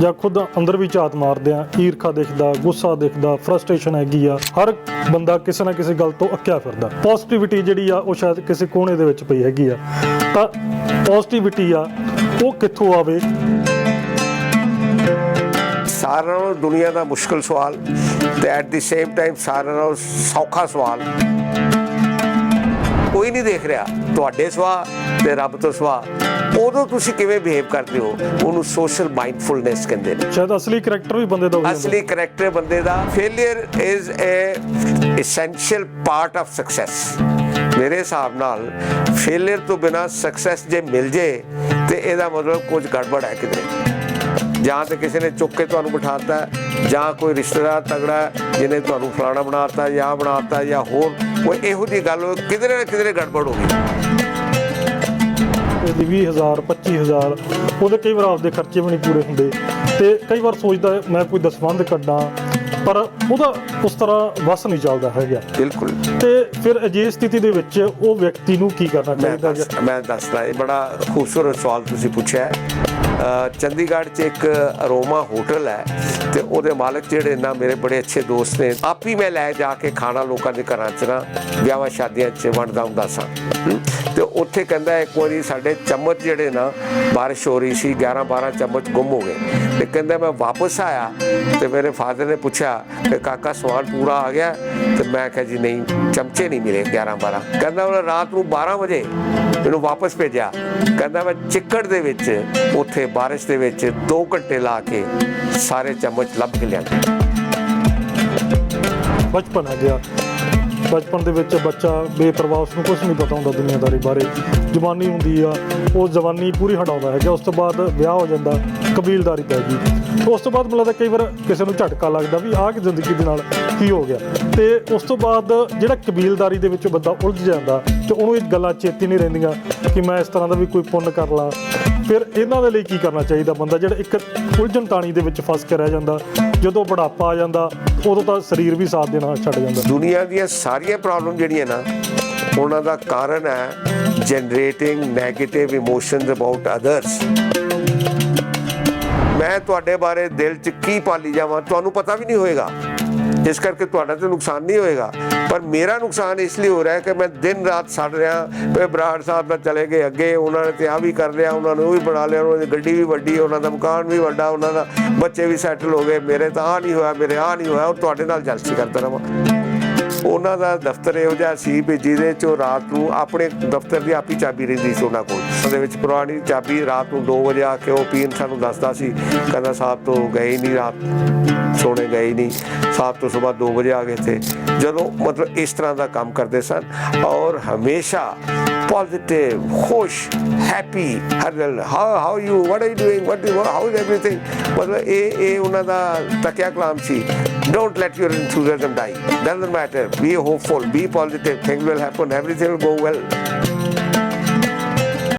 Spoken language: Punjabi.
ਜਾਂ ਖੁਦ ਅੰਦਰ ਵੀ ਝਾਤ ਮਾਰਦੇ ਆ, ਈਰਖਾ ਦੇਖਦਾ, ਗੁੱਸਾ ਦੇਖਦਾ ਫਰਸਟ੍ਰੇਸ਼ਨ ਹੈਗੀ ਆ, ਹਰ ਬੰਦਾ ਕਿਸੇ ਨਾ ਕਿਸੇ ਗੱਲ ਤੋਂ ਅੱਕਿਆ ਫਿਰਦਾ। ਪੋਜ਼ਿਟਿਵਿਟੀ ਜਿਹੜੀ ਆ, ਉਹ ਸ਼ਾਇਦ ਕਿਸੇ ਕੋਨੇ ਦੇ ਵਿੱਚ ਪਈ ਹੈਗੀ ਆ। ਤਾਂ ਪੋਜ਼ਿਟਿਵਿਟੀ ਆ, ਉਹ ਕਿੱਥੋਂ ਆਵੇ? ਸਾਰਿਆਂ ਨਾਲੋਂ ਦੁਨੀਆ ਦਾ ਮੁਸ਼ਕਲ ਸਵਾਲ ਤੇ ਐਟ ਦੀ ਸੇਮ ਟਾਈਮ ਸਾਰਿਆਂ ਨਾਲੋਂ ਸੌਖਾ ਸਵਾਲ। ਕੋਈ ਨਹੀਂ ਦੇਖ ਰਿਹਾ। ਤੁਹਾਡੇ ਸਵਾ ਤੇ ਰੱਬ ਤੋਂ ਸਵਾ ਉਦੋਂ ਤੁਸੀਂ ਕਿਵੇਂ ਬਿਹੇਵ ਕਰਦੇ ਹੋ? ਉਹਨੂੰ ਸੋਸ਼ਲ ਮਾਈਂਡਫੁਲਨੈਸ ਕਹਿੰਦੇ ਨੇ। ਸ਼ਾਇਦ ਅਸਲੀ ਕਰੈਕਟਰ ਵੀ ਬੰਦੇ ਦਾ ਹੋ ਜਾਂਦਾ। ਅਸਲੀ ਕਰੈਕਟਰ ਬੰਦੇ ਦਾ। Failure is a essential part of success ਮੇਰੇ ਹਿਸਾਬ ਨਾਲ ਫੇਲਿਅਰ ਤੋਂ ਬਿਨਾ ਸਕਸੈਸ ਜੇ ਮਿਲ ਜੇ ਤੇ ਇਹਦਾ ਮਤਲਬ ਕੁਝ ਗੜਬੜ ਹੈ ਕਿਤੇ। ਜਾਂ ਤੇ ਕਿਸੇ ਨੇ ਚੁੱਕ ਕੇ ਤੁਹਾਨੂੰ ਬਿਠਾਤਾ ਜਾਂ ਕੋਈ ਰਿਸ਼ਤੇਦਾਰ ਤਗੜਾ ਜਿਹਨੇ ਤੁਹਾਨੂੰ ਫਲਾਣਾ ਬਣਾਤਾ ਜਾਂ ਬਣਾਤਾ ਜਾਂ ਹੋਰ ਕੋਈ ਇਹੋ ਜਿਹੀ ਗੱਲ ਕਿਧਰੇ ਨਾ ਕਿਧਰੇ ਗੜਬੜ ਹੋ ਗਈ। ਇਹਦੀ 20000 25000 ਉਹਦੇ ਕਈ ਵਾਰ ਆਪਦੇ ਖਰਚੇ ਵੀ ਨਹੀਂ ਪੂਰੇ ਹੁੰਦੇ। ਤੇ ਕਈ ਵਾਰ ਸੋਚਦਾ ਮੈਂ ਕੋਈ ਦਸਵੰਧ ਕੱਢਾਂ ਪਰ ਉਹਦਾ ਉਸ ਤਰ੍ਹਾਂ ਵਸ ਨਹੀਂ ਚੱਲਦਾ ਹੈਗਾ। ਬਿਲਕੁਲ। ਤੇ ਫਿਰ ਅਜਿਹੀ ਸਥਿਤੀ ਦੇ ਵਿੱਚ ਉਹ ਵਿਅਕਤੀ ਨੂੰ ਕੀ ਕਰਨਾ ਚਾਹੀਦਾ ਮੈਂ ਦੱਸਦਾ ਇਹ ਬੜਾ ਖੂਬਸੂਰਤ ਸਵਾਲ ਤੁਸੀਂ ਪੁੱਛਿਆ ਹੈ। ਚੰਡੀਗੜ੍ਹ 'ਚ ਇੱਕ ਅਰੋਮਾ ਹੋਟਲ ਹੈ ਤੇ ਉਹਦੇ ਮਾਲਕ ਜਿਹੜੇ ਨਾ ਮੇਰੇ ਬੜੇ ਅੱਛੇ ਦੋਸਤ ਨੇ ਆਪ ਹੀ ਮੈਂ ਲੈ ਜਾ ਕੇ ਖਾਣਾ ਲੋਕਾਂ ਦੇ ਘਰਾਂ 'ਚ ਨਾ ਵਿਆਹਾਂ ਸ਼ਾਦੀਆਂ 'ਚ ਵੰਡਦਾ ਹੁੰਦਾ ਸਾਂ। ਹਮ, ਤੇ ਉੱਥੇ ਕਹਿੰਦਾ ਇੱਕ ਵਾਰੀ ਸਾਡੇ ਚਮਚ ਜਿਹੜੇ ਨਾ ਬਾਰਿਸ਼ ਹੋ ਰਹੀ ਸੀ 11 12 ਚਮਚ ਗੁੰਮ ਹੋ ਗਏ। ਤੇ ਕਹਿੰਦਾ ਮੈਂ ਵਾਪਸ ਆਇਆ ਤੇ ਮੇਰੇ ਫਾਦਰ ਨੇ ਪੁੱਛਿਆ ਕਿ ਕਾਕਾ ਸਵਾਲ ਪੂਰਾ ਆ ਗਿਆ ਤੇ ਮੈਂ ਕਿਹਾ ਜੀ ਨਹੀਂ, ਚਮਚੇ ਨਹੀਂ ਮਿਲੇ 11 12 ਕਹਿੰਦਾ ਉਹ ਰਾਤ ਨੂੰ 12 ਵਜੇ ਮੈਨੂੰ ਵਾਪਸ ਭੇਜਿਆ। ਕਹਿੰਦਾ ਮੈਂ ਚਿੱਕੜ ਦੇ ਵਿੱਚ, ਉੱਥੇ ਬਾਰਿਸ਼ ਦੇ ਵਿੱਚ 2 ਘੰਟੇ ਲਾ ਕੇ ਸਾਰੇ ਚਮਚ ਲੱਭ ਕੇ ਲਿਆਂਦੇ ਬਚਪਨ ਹੈ ਗਿਆ। ਬਚਪਨ ਦੇ ਵਿੱਚ ਬੱਚਾ ਬੇਪਰਵਾਹ ਉਸ ਨੂੰ ਕੁਝ ਨਹੀਂ ਪਤਾ ਹੁੰਦਾ ਦੁਨੀਆਦਾਰੀ ਬਾਰੇ। ਜਵਾਨੀ ਹੁੰਦੀ ਆ, ਉਹ ਜਵਾਨੀ ਪੂਰੀ ਹਟਾਉਂਦਾ ਹੈਗਾ। ਉਸ ਤੋਂ ਬਾਅਦ ਵਿਆਹ ਹੋ ਜਾਂਦਾ, ਕਬੀਲਦਾਰੀ ਪੈ ਗਈ। ਉਸ ਤੋਂ ਬਾਅਦ ਮੈਨੂੰ ਲੱਗਦਾ ਕਈ ਵਾਰ ਕਿਸੇ ਨੂੰ ਝਟਕਾ ਲੱਗਦਾ ਵੀ ਆਹ ਕਿ ਜ਼ਿੰਦਗੀ ਦੇ ਨਾਲ ਕੀ ਹੋ ਗਿਆ। ਤੇ ਉਸ ਤੋਂ ਬਾਅਦ ਜਿਹੜਾ ਕਬੀਲਦਾਰੀ ਦੇ ਵਿੱਚ ਬੰਦਾ ਉਲਝ ਜਾਂਦਾ ਤੇ ਉਹਨੂੰ ਇਹ ਗੱਲਾਂ ਚੇਤੀ ਨਹੀਂ ਰਹਿੰਦੀਆਂ ਕਿ ਮੈਂ ਇਸ ਤਰ੍ਹਾਂ ਦਾ ਵੀ ਕੋਈ ਪੁੰਨ ਕਰ ਲਾਂ। ਫਿਰ ਇਹਨਾਂ ਦੇ ਲਈ ਕੀ ਕਰਨਾ ਚਾਹੀਦਾ ਬੰਦਾ? ਜਿਹੜਾ ਇੱਕ ਉਲਝਣ ਤਾਣੀ ਦੇ ਵਿੱਚ ਫਸ ਕੇ ਰਹਿ ਜਾਂਦਾ ਜਦੋਂ ਬੁਢਾਪਾ ਆ ਜਾਂਦਾ, ਉਦੋਂ ਤਾਂ ਸਰੀਰ ਵੀ ਸਾਥ ਦੇਣਾ ਛੱਡ ਜਾਂਦਾ। ਦੁਨੀਆ ਦੀਆਂ ਸਾਰੀਆਂ ਪ੍ਰੋਬਲਮ ਜਿਹੜੀਆਂ ਨਾ, ਉਹਨਾਂ ਦਾ ਕਾਰਨ ਹੈ generating negative emotions about others ਮੈਂ ਤੁਹਾਡੇ ਬਾਰੇ ਦਿਲ 'ਚ ਕੀ ਪਾਲੀ ਜਾਵਾਂ, ਤੁਹਾਨੂੰ ਪਤਾ ਵੀ ਨਹੀਂ ਹੋਏਗਾ। ਇਸ ਕਰਕੇ ਤੁਹਾਡਾ ਤੇ ਨੁਕਸਾਨ ਨਹੀਂ ਹੋਏਗਾ। ਪਰ ਮੇਰਾ ਨੁਕਸਾਨ ਇਸ ਲਈ ਹੋ ਰਿਹਾ ਹੈ ਕਿ ਮੈਂ ਦਿਨ ਰਾਤ ਸੜ ਰਿਹਾ ਵੀ ਬਰਾੜ ਸਾਹਿਬ ਨਾਲ ਚਲੇ ਗਏ ਅੱਗੇ, ਉਹਨਾਂ ਨੇ ਤੇ ਆ ਵੀ ਕਰ ਲਿਆ, ਉਹਨਾਂ ਨੂੰ ਉਹ ਵੀ ਬਣਾ ਲਿਆ, ਉਹਨਾਂ ਦੀ ਗੱਡੀ ਵੀ ਵੱਡੀ, ਉਹਨਾਂ ਦਾ ਮਕਾਨ ਵੀ ਵੱਡਾ, ਉਹਨਾਂ ਦਾ ਬੱਚੇ ਵੀ ਸੈਟਲ ਹੋ ਗਏ। ਮੇਰੇ ਤਾਂ ਆ ਨਹੀਂ ਹੋਇਆ, ਮੇਰੇ ਆ ਨਹੀਂ ਹੋਇਆ, ਉਹ ਤੁਹਾਡੇ ਨਾਲ ਜਲਸੀ ਕਰਦਾ ਰਵਾਂ। ਉਹਨਾਂ ਦਾ ਦਫ਼ਤਰ ਇਹੋ ਜਿਹਾ ਸੀ ਵੀ ਜਿਹਦੇ ਚੋਂ ਰਾਤ ਨੂੰ ਆਪਣੇ ਦਫ਼ਤਰ ਦੀ ਆਪੀ ਚਾਬੀ ਰਹਿੰਦੀ ਸੀ ਉਹਨਾਂ ਕੋਲ। ਉਹਦੇ ਵਿੱਚ ਪੁਰਾਣੀ ਚਾਬੀ ਰਾਤ ਨੂੰ 2 ਵਜੇ ਆ ਕੇ ਉਹ ਪੀਨ ਸਾਨੂੰ ਦੱਸਦਾ ਸੀ, ਕਹਿੰਦਾ ਸਾਹਿਬ ਤੋਂ ਗਏ ਨਹੀਂ ਰਾਤ ਸੋਣੇ ਗਏ ਨਹੀਂ ਸਾਹਿਬ ਤੋਂ ਸਵੇਰ 2 ਵਜੇ ਆ ਗਏ ਥੇ ਜਦੋਂ ਮਤਲਬ ਇਸ ਤਰ੍ਹਾਂ ਦਾ ਕੰਮ ਕਰਦੇ ਸਨ ਔਰ ਹਮੇਸ਼ਾ ਪੋਜ਼ਿਟਿਵ ਖੁਸ਼ ਹੈਪੀ ਹਰ ਗੱਲ how how you what are you doing what you how is everything ਮਤਲਬ ਇਹ ਇਹ ਉਹਨਾਂ ਦਾ ਤਕਿਆ ਕਲਾਮ ਸੀ। Don't let your enthusiasm die. Doesn't matter. Be hopeful. Be positive. Things will happen. Everything will go well.